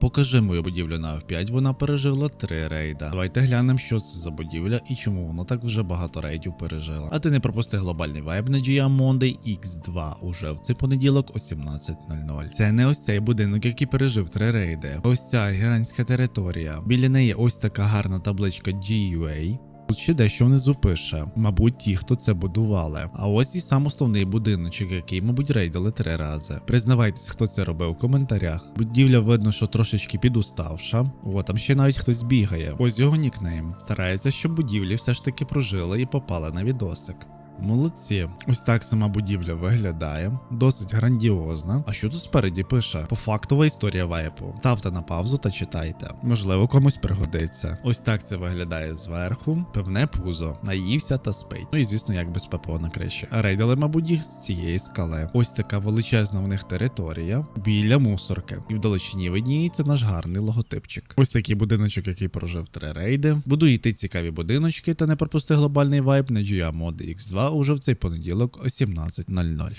Покажи мою будівлю на F5, вона пережила три рейда. Давайте глянемо, що це за будівля і чому вона так вже багато рейдів пережила. А ти не пропусти глобальний вайб на GM Monday X2 уже в цей понеділок о 17.00. Це не ось цей будинок, який пережив три рейди. Ось ця гігантська територія. Біля неї ось така гарна табличка GUA. Ще дещо внизу пише, мабуть, ті, хто це будували. А ось і сам основний будиночок, який, мабуть, рейдили три рази. Признавайтесь, хто це робив у коментарях. Будівля видно, що трошечки підуставша. О, там ще навіть хтось бігає. Ось його нікнейм. Старається, щоб будівлі все ж таки прожили і попали на відосик. Молодці, ось так сама будівля виглядає, досить грандіозна. А що тут спереді пише? Пофактова історія вайпу. Ставте на паузу та читайте. Можливо, комусь пригодиться. Ось так це виглядає зверху. Певне пузо, наївся та спить. Ну і звісно, як без ППО на криші. Рейдали, мабуть, їх з цієї скали. Ось така величезна в них територія біля мусорки. І в далечині видніється наш гарний логотипчик. Ось такий будиночок, який прожив три рейди. Буду йти цікаві будиночки та не пропусти глобальний вайб на GM Mod X2 уже в цей понеділок о 17.00.